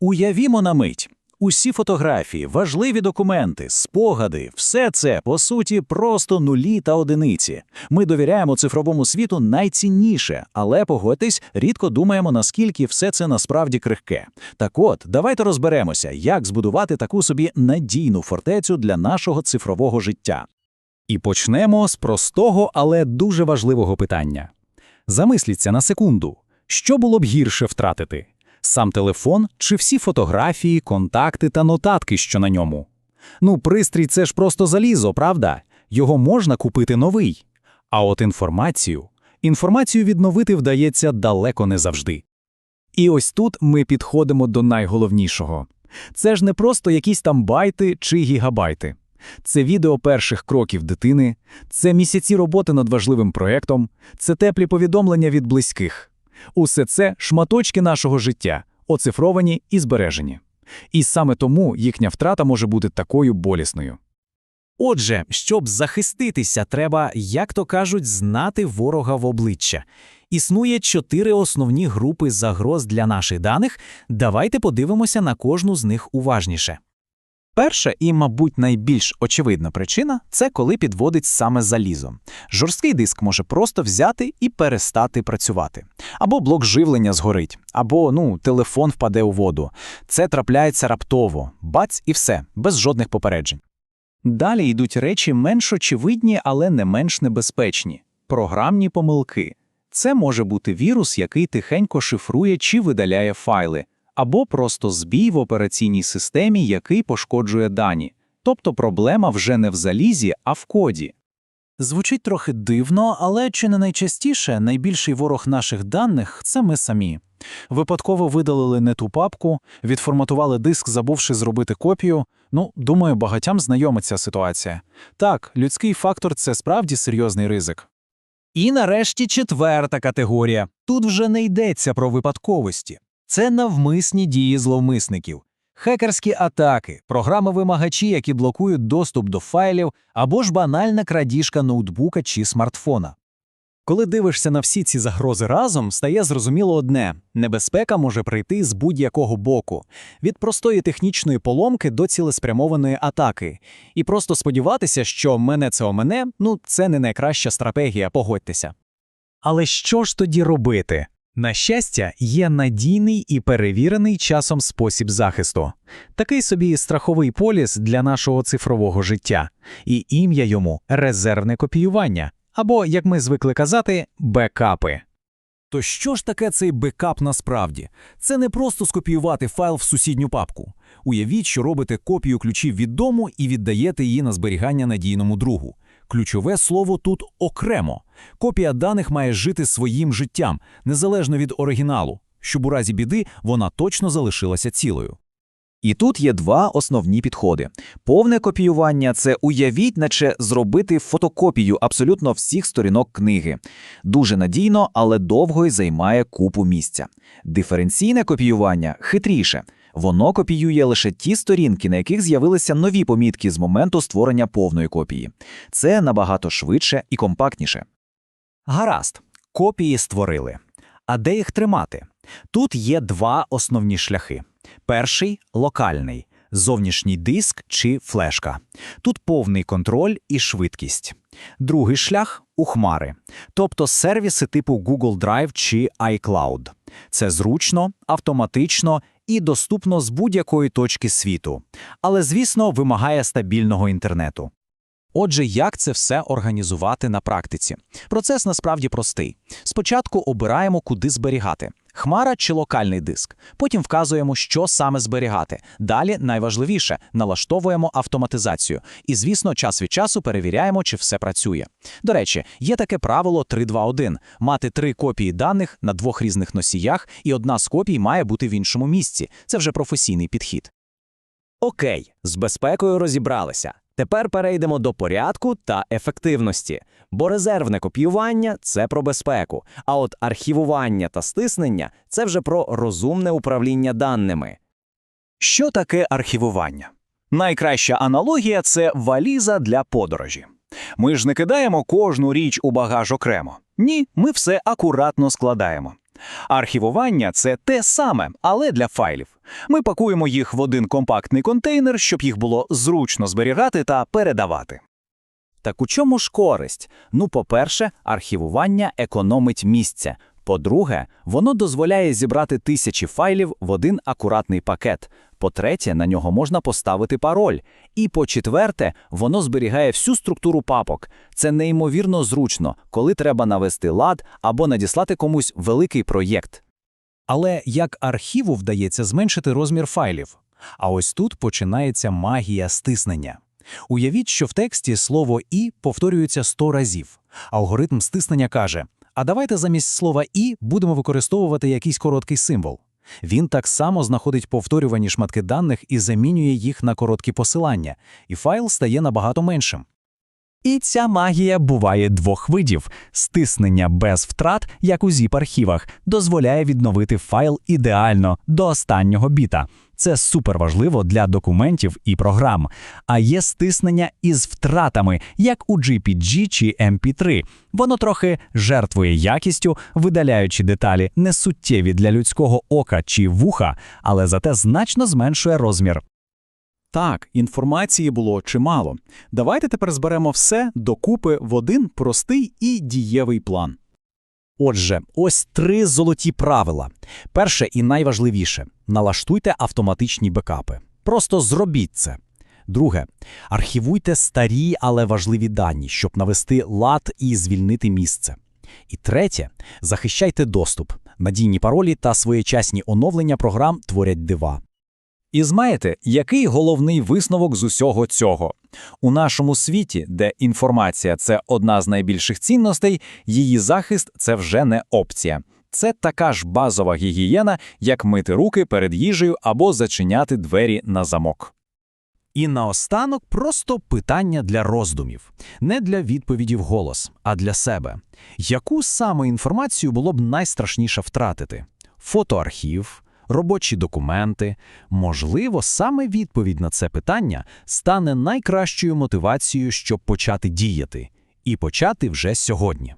Уявімо на мить. Усі фотографії, важливі документи, спогади, все це, по суті, просто нулі та одиниці. Ми довіряємо цифровому світу найцінніше, але погодьтесь, рідко думаємо, наскільки все це насправді крихке. Так от, давайте розберемося, як збудувати таку собі надійну фортецю для нашого цифрового життя. І почнемо з простого, але дуже важливого питання. Замисліться на секунду, що було б гірше втратити? Сам телефон чи всі фотографії, контакти та нотатки, що на ньому? Ну, пристрій це ж просто залізо, правда? Його можна купити новий. А от інформацію, інформацію відновити вдається далеко не завжди. І ось тут ми підходимо до найголовнішого. Це ж не просто якісь там байти чи гігабайти. Це відео перших кроків дитини, це місяці роботи над важливим проєктом, це теплі повідомлення від близьких. Усе це шматочки нашого життя, оцифровані і збережені. І саме тому їхня втрата може бути такою болісною. Отже, щоб захиститися, треба, як то кажуть, знати ворога в обличчя. Існує чотири основні групи загроз для наших даних. Давайте подивимося на кожну з них уважніше. Перша і, мабуть, найбільш очевидна причина це коли підводить саме залізо. Жорсткий диск може просто взяти і перестати працювати. Або блок живлення згорить, або ну, телефон впаде у воду. Це трапляється раптово, бац і все, без жодних попереджень. Далі йдуть речі менш очевидні, але не менш небезпечні програмні помилки. Це може бути вірус, який тихенько шифрує чи видаляє файли, або просто збій в операційній системі, який пошкоджує дані. Тобто проблема вже не в залізі, а в коді. Звучить трохи дивно, але чи не найчастіше найбільший ворог наших даних це ми самі. Випадково видалили не ту папку, відформатували диск, забувши зробити копію. Ну, думаю, багатям знайома ця ситуація. Так, людський фактор це справді серйозний ризик. І нарешті четверта категорія. Тут вже не йдеться про випадковості. Це навмисні дії зловмисників. Хекерські атаки, програми-вимагачі, які блокують доступ до файлів, або ж банальна крадіжка ноутбука чи смартфона. Коли дивишся на всі ці загрози разом, стає зрозуміло одне небезпека може прийти з будь-якого боку, від простої технічної поломки до цілеспрямованої атаки. І просто сподіватися, що мене це о мене, ну це не найкраща стратегія, погодьтеся. Але що ж тоді робити? На щастя, є надійний і перевірений часом спосіб захисту, такий собі страховий поліс для нашого цифрового життя, і ім'я йому резервне копіювання, або, як ми звикли казати, бекапи. То що ж таке цей бекап насправді? Це не просто скопіювати файл в сусідню папку. Уявіть, що робите копію ключів від дому і віддаєте її на зберігання надійному другу. Ключове слово тут окремо. Копія даних має жити своїм життям, незалежно від оригіналу, щоб у разі біди вона точно залишилася цілою. І тут є два основні підходи. Повне копіювання це уявіть, наче зробити фотокопію абсолютно всіх сторінок книги. Дуже надійно, але довго й займає купу місця. Диференційне копіювання хитріше. Воно копіює лише ті сторінки, на яких з'явилися нові помітки з моменту створення повної копії. Це набагато швидше і компактніше. Гаразд, копії створили. А де їх тримати? Тут є два основні шляхи. Перший локальний зовнішній диск чи флешка. Тут повний контроль і швидкість. Другий шлях у хмари, тобто сервіси типу Google Drive чи iCloud. Це зручно, автоматично і доступно з будь-якої точки світу, але, звісно, вимагає стабільного інтернету. Отже, як це все організувати на практиці? Процес насправді простий. Спочатку обираємо, куди зберігати. Хмара чи локальний диск. Потім вказуємо, що саме зберігати. Далі найважливіше налаштовуємо автоматизацію. І, звісно, час від часу перевіряємо, чи все працює. До речі, є таке правило 3.2.1. мати три копії даних на двох різних носіях, і одна з копій має бути в іншому місці. Це вже професійний підхід. Окей, з безпекою розібралися. Тепер перейдемо до порядку та ефективності, бо резервне копіювання це про безпеку, а от архівування та стиснення це вже про розумне управління даними. Що таке архівування? Найкраща аналогія це валіза для подорожі. Ми ж не кидаємо кожну річ у багаж окремо. Ні, ми все акуратно складаємо. Архівування це те саме, але для файлів. Ми пакуємо їх в один компактний контейнер, щоб їх було зручно зберігати та передавати. Так у чому ж користь? Ну, по-перше, архівування економить місце. По-друге, воно дозволяє зібрати тисячі файлів в один акуратний пакет. По-третє, на нього можна поставити пароль. І по-четверте, воно зберігає всю структуру папок. Це неймовірно зручно, коли треба навести лад або надіслати комусь великий проєкт. Але як архіву вдається зменшити розмір файлів? А ось тут починається магія стиснення. Уявіть, що в тексті слово «і» повторюється 100 разів. Алгоритм стиснення каже, а давайте замість слова «і» будемо використовувати якийсь короткий символ. Він так само знаходить повторювані шматки даних і замінює їх на короткі посилання, і файл стає набагато меншим. І ця магія буває двох видів. Стиснення без втрат, як у zip-архівах, дозволяє відновити файл ідеально до останнього біта. Це суперважливо для документів і програм. А є стиснення із втратами, як у GPG чи MP3. Воно трохи жертвує якістю, видаляючи деталі несуттєві для людського ока чи вуха, але зате значно зменшує розмір. Так, інформації було чимало. Давайте тепер зберемо все докупи в один простий і дієвий план. Отже, ось три золоті правила. Перше і найважливіше налаштуйте автоматичні бекапи. Просто зробіть це. Друге, архівуйте старі, але важливі дані, щоб навести лад і звільнити місце. І третє, захищайте доступ. Надійні паролі та своєчасні оновлення програм творять дива. І знаєте, який головний висновок з усього цього? У нашому світі, де інформація це одна з найбільших цінностей, її захист це вже не опція. Це така ж базова гігієна, як мити руки перед їжею або зачиняти двері на замок. І наостанок просто питання для роздумів. Не для відповіді в голос, а для себе. Яку саме інформацію було б найстрашніше втратити? Фотоархів, робочі документи? Можливо, саме відповідь на це питання стане найкращою мотивацією, щоб почати діяти. І почати вже сьогодні.